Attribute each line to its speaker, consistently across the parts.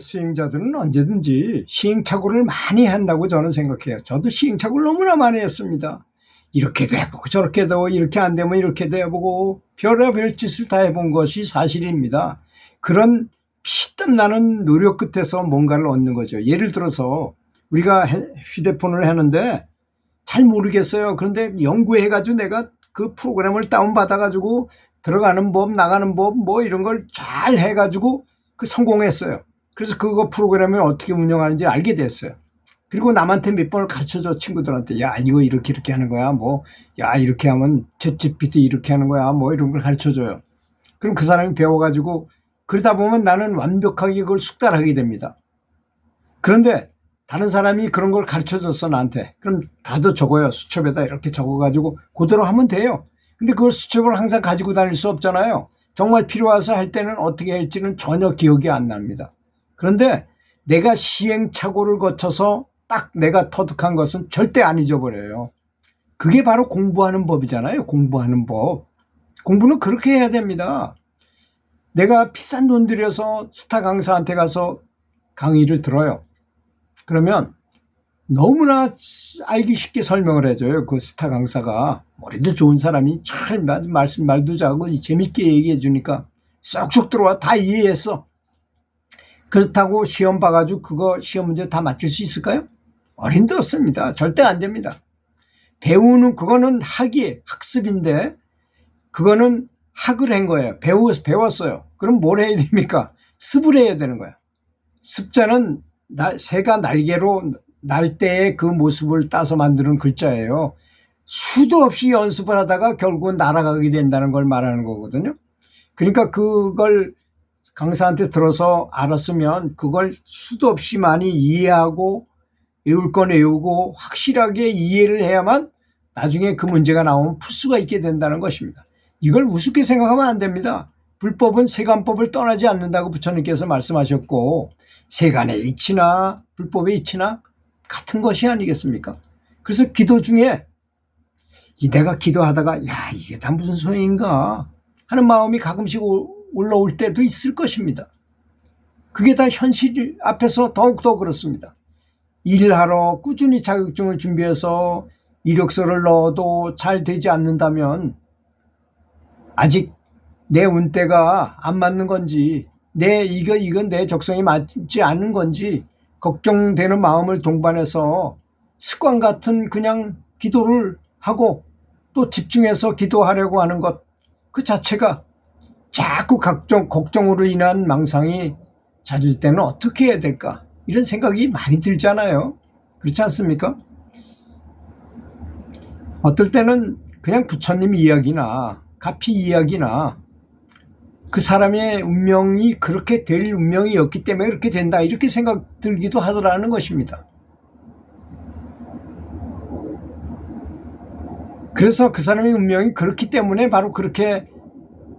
Speaker 1: 수행자들은 언제든지 시행착오를 많이 한다고 저는 생각해요. 저도 시행착오를 너무나 많이 했습니다. 이렇게도 해보고 저렇게도 이렇게 안 되면 이렇게도 해보고 별의별 짓을 다 해본 것이 사실입니다. 그런 피땀 나는 노력 끝에서 뭔가를 얻는 거죠. 예를 들어서 우리가 해- 휴대폰을 하는데 잘 모르겠어요. 그런데 연구해가지고 내가 그 프로그램을 다운받아가지고 들어가는 법, 나가는 법, 뭐 이런 걸 잘 해가지고 그 성공했어요. 그래서 그거 프로그램을 어떻게 운영하는지 알게 됐어요. 그리고 남한테 몇 번을 가르쳐줘 친구들한테 야 이거 이렇게 이렇게 하는 거야 뭐 야 이렇게 하면 챗GPT 이렇게 하는 거야 뭐 이런 걸 가르쳐줘요. 그럼 그 사람이 배워가지고 그러다 보면 나는 완벽하게 그걸 숙달하게 됩니다. 그런데 다른 사람이 그런 걸 가르쳐줬어 나한테 그럼 나도 적어요 수첩에다 이렇게 적어가지고 그대로 하면 돼요. 근데 그걸 수첩을 항상 가지고 다닐 수 없잖아요. 정말 필요해서 할 때는 어떻게 할지는 전혀 기억이 안 납니다. 그런데 내가 시행착오를 거쳐서 딱 내가 터득한 것은 절대 안 잊어버려요. 그게 바로 공부하는 법이잖아요. 공부하는 법. 공부는 그렇게 해야 됩니다. 내가 비싼 돈 들여서 스타 강사한테 가서 강의를 들어요. 그러면 너무나 알기 쉽게 설명을 해줘요. 그 스타 강사가. 머리도 좋은 사람이 잘 말- 말씀, 말도 잘하고 재밌게 얘기해 주니까 쏙쏙 들어와. 다 이해했어. 그렇다고 시험 봐가지고 그거 시험 문제 다 맞출 수 있을까요? 어림도 없습니다. 절대 안 됩니다. 배우는 그거는 학이 학습인데 그거는 학을 한 거예요. 배우, 배웠어요. 그럼 뭘 해야 됩니까? 습을 해야 되는 거야. 습자는 날- 새가 날개로 날 때의 그 모습을 따서 만드는 글자예요. 수도 없이 연습을 하다가 결국은 날아가게 된다는 걸 말하는 거거든요. 그러니까 그걸 강사한테 들어서 알았으면 그걸 수도 없이 많이 이해하고 외울 건 외우고 확실하게 이해를 해야만 나중에 그 문제가 나오면 풀 수가 있게 된다는 것입니다. 이걸 우습게 생각하면 안 됩니다. 불법은 세간법을 떠나지 않는다고 부처님께서 말씀하셨고 세간의 이치나 불법의 이치나 같은 것이 아니겠습니까? 그래서 기도 중에 이 내가 기도하다가 야 이게 다 무슨 소용인가 하는 마음이 가끔씩 오- 올라올 때도 있을 것입니다. 그게 다 현실 앞에서 더욱더 그렇습니다. 일하러 꾸준히 자격증을 준비해서 이력서를 넣어도 잘 되지 않는다면 아직 내 운대가 안 맞는 건지 내 이거 이건 내 적성이 맞지 않는 건지 걱정되는 마음을 동반해서 습관 같은 그냥 기도를 하고 또 집중해서 기도하려고 하는 것 그 자체가 자꾸 각종 걱정으로 인한 망상이 잦을 때는 어떻게 해야 될까 이런 생각이 많이 들잖아요. 그렇지 않습니까? 어떨 때는 그냥 부처님 이야기나 가피 이야기나 그 사람의 운명이 그렇게 될 운명이었기 때문에 그렇게 된다 이렇게 생각 들기도 하더라는 것입니다. 그래서 그 사람의 운명이 그렇기 때문에 바로 그렇게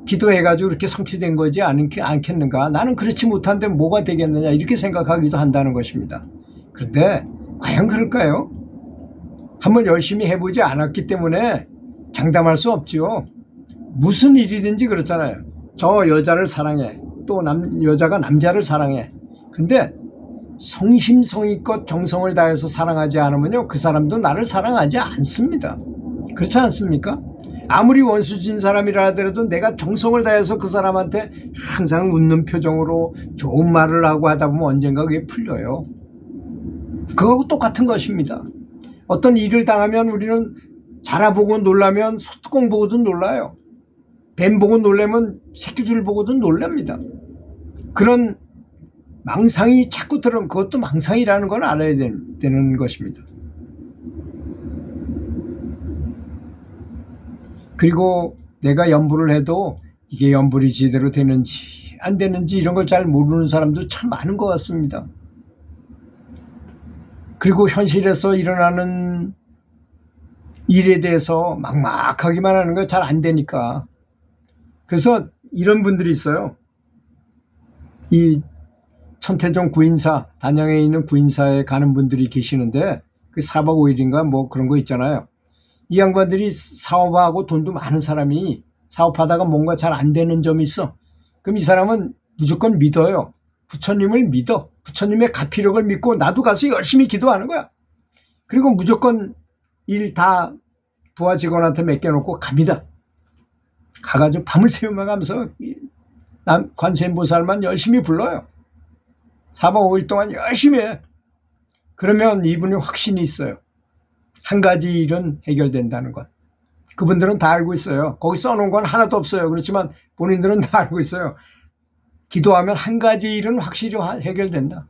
Speaker 1: 기도해가지고 이렇게 성취된 거지 않, 않겠는가? 나는 그렇지 못한데 뭐가 되겠느냐? 이렇게 생각하기도 한다는 것입니다. 그런데 과연 그럴까요? 한번 열심히 해보지 않았기 때문에 장담할 수 없지요. 무슨 일이든지 그렇잖아요. 저 여자를 사랑해. 또 남, 여자가 남자를 사랑해. 근데 성심성의껏 정성을 다해서 사랑하지 않으면요. 그 사람도 나를 사랑하지 않습니다. 그렇지 않습니까? 아무리 원수진 사람이라 하더라도 내가 정성을 다해서 그 사람한테 항상 웃는 표정으로 좋은 말을 하고 하다 보면 언젠가 그게 풀려요. 그거하고 똑같은 것입니다. 어떤 일을 당하면 우리는 자라보고 놀라면 소뚜껑 보고도 놀라요. 뱀 보고 놀라면 새끼줄 보고도 놀랍니다. 그런 망상이 자꾸 들은 그것도 망상이라는 걸 알아야 되는, 되는 것입니다. 그리고 내가 연불을 해도 이게 연불이 제대로 되는지 안 되는지 이런 걸 잘 모르는 사람도 참 많은 것 같습니다. 그리고 현실에서 일어나는 일에 대해서 막막하기만 하는 거 잘 안 되니까. 그래서 이런 분들이 있어요. 이 천태종 구인사, 단양에 있는 구인사에 가는 분들이 계시는데 그 4박 5일인가 뭐 그런 거 있잖아요. 이 양반들이 사업하고 돈도 많은 사람이 사업하다가 뭔가 잘 안 되는 점이 있어. 그럼 이 사람은 무조건 믿어요. 부처님을 믿어. 부처님의 가피력을 믿고 나도 가서 열심히 기도하는 거야. 그리고 무조건 일 다 부하 직원한테 맡겨놓고 갑니다. 가가지고 밤을 새우면가면서 남 관세음보살만 열심히 불러요. 4박 5일 동안 열심히 해. 그러면 이분이 확신이 있어요. 한 가지 일은 해결된다는 것. 그분들은 다 알고 있어요. 거기 써놓은 건 하나도 없어요. 그렇지만 본인들은 다 알고 있어요. 기도하면 한 가지 일은 확실히 해결된다.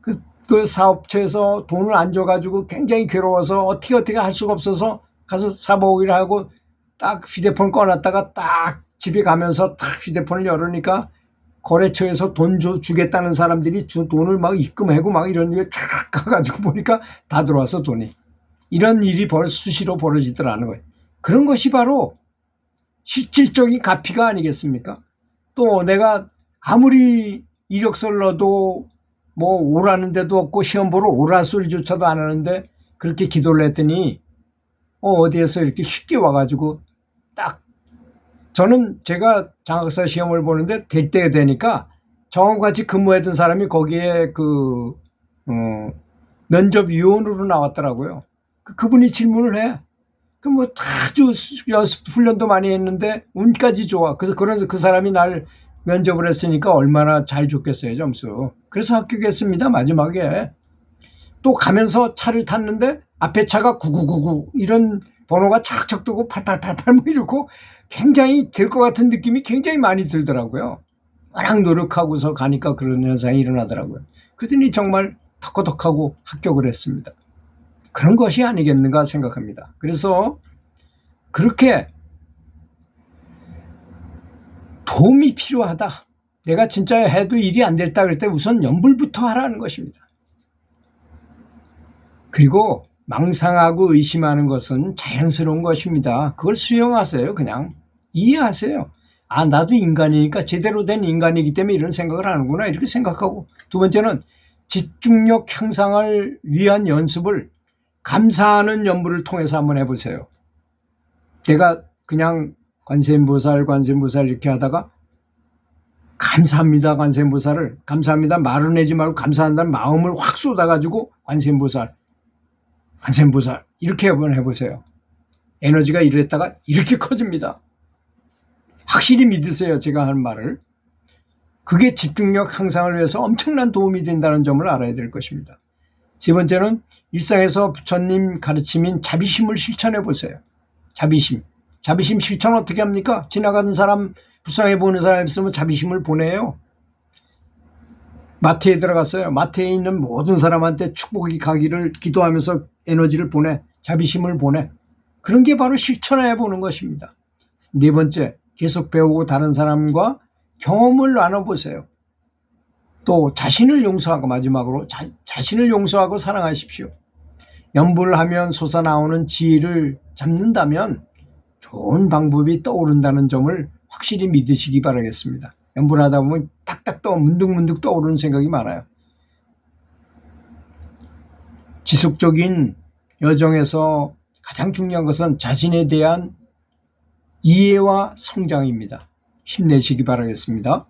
Speaker 1: 그, 그 사업체에서 돈을 안 줘가지고 굉장히 괴로워서 어떻게 어떻게 할 수가 없어서 가서 사보기를 하고 딱 휴대폰 꺼놨다가 딱 집에 가면서 딱 휴대폰을 열으니까 거래처에서 돈 주, 주겠다는 사람들이 주 돈을 막 입금하고 막 이런 게 쫙 가가지고 보니까 다 들어와서 돈이. 이런 일이 벌, 수시로 벌어지더라는 거예요. 그런 것이 바로 실질적인 가피가 아니겠습니까? 또 내가 아무리 이력서를 넣어도 뭐 오라는 데도 없고 시험 보러 오라 소리조차도 안 하는데 그렇게 기도를 했더니 어, 어디에서 이렇게 쉽게 와가지고 딱 저는 제가 장학사 시험을 보는데 될 때가 되니까 저하고 같이 근무했던 사람이 거기에 그 어, 면접 위원으로 나왔더라고요. 그, 그분이 질문을 해. 그 뭐 아주 연습 훈련도 많이 했는데 운까지 좋아. 그래서 그래서 그 사람이 날 면접을 했으니까 얼마나 잘 줬겠어요 점수. 그래서 합격했습니다 마지막에. 또 가면서 차를 탔는데 앞에 차가 9999 이런 번호가 촥촥 뜨고 8888 뭐 이러고 굉장히 될 것 같은 느낌이 굉장히 많이 들더라고요. 워낙 노력하고서 가니까 그런 현상이 일어나더라고요. 그랬더니 정말 덕커덕하고 합격을 했습니다. 그런 것이 아니겠는가 생각합니다. 그래서 그렇게 도움이 필요하다. 내가 진짜 해도 일이 안 됐다 그럴 때 우선 연불부터 하라는 것입니다. 그리고 망상하고 의심하는 것은 자연스러운 것입니다. 그걸 수용하세요. 그냥 이해하세요. 아 나도 인간이니까 제대로 된 인간이기 때문에 이런 생각을 하는구나 이렇게 생각하고 두 번째는 집중력 향상을 위한 연습을 감사하는 연부를 통해서 한번 해보세요. 내가 그냥 관세음보살 관세음보살 이렇게 하다가 감사합니다 관세음보살을 감사합니다 말을 내지 말고 감사한다는 마음을 확 쏟아가지고 관세음보살 관세음보살 이렇게 한번 해보세요. 에너지가 이랬다가 이렇게 커집니다. 확실히 믿으세요 제가 하는 말을. 그게 집중력 향상을 위해서 엄청난 도움이 된다는 점을 알아야 될 것입니다. 세 번째는 일상에서 부처님 가르침인 자비심을 실천해 보세요. 자비심. 자비심 실천 어떻게 합니까? 지나가는 사람, 불쌍해 보는 사람 있으면 자비심을 보내요. 마트에 들어갔어요. 마트에 있는 모든 사람한테 축복이 가기를 기도하면서 에너지를 보내, 자비심을 보내. 그런 게 바로 실천해 보는 것입니다. 네 번째, 계속 배우고 다른 사람과 경험을 나눠보세요. 또 자신을 용서하고 마지막으로 자, 자신을 용서하고 사랑하십시오. 연부를 하면 솟아나오는 지혜를 잡는다면 좋은 방법이 떠오른다는 점을 확실히 믿으시기 바라겠습니다. 연부를 하다 보면 딱딱 떠 문득문득 떠오르는 생각이 많아요. 지속적인 여정에서 가장 중요한 것은 자신에 대한 이해와 성장입니다. 힘내시기 바라겠습니다.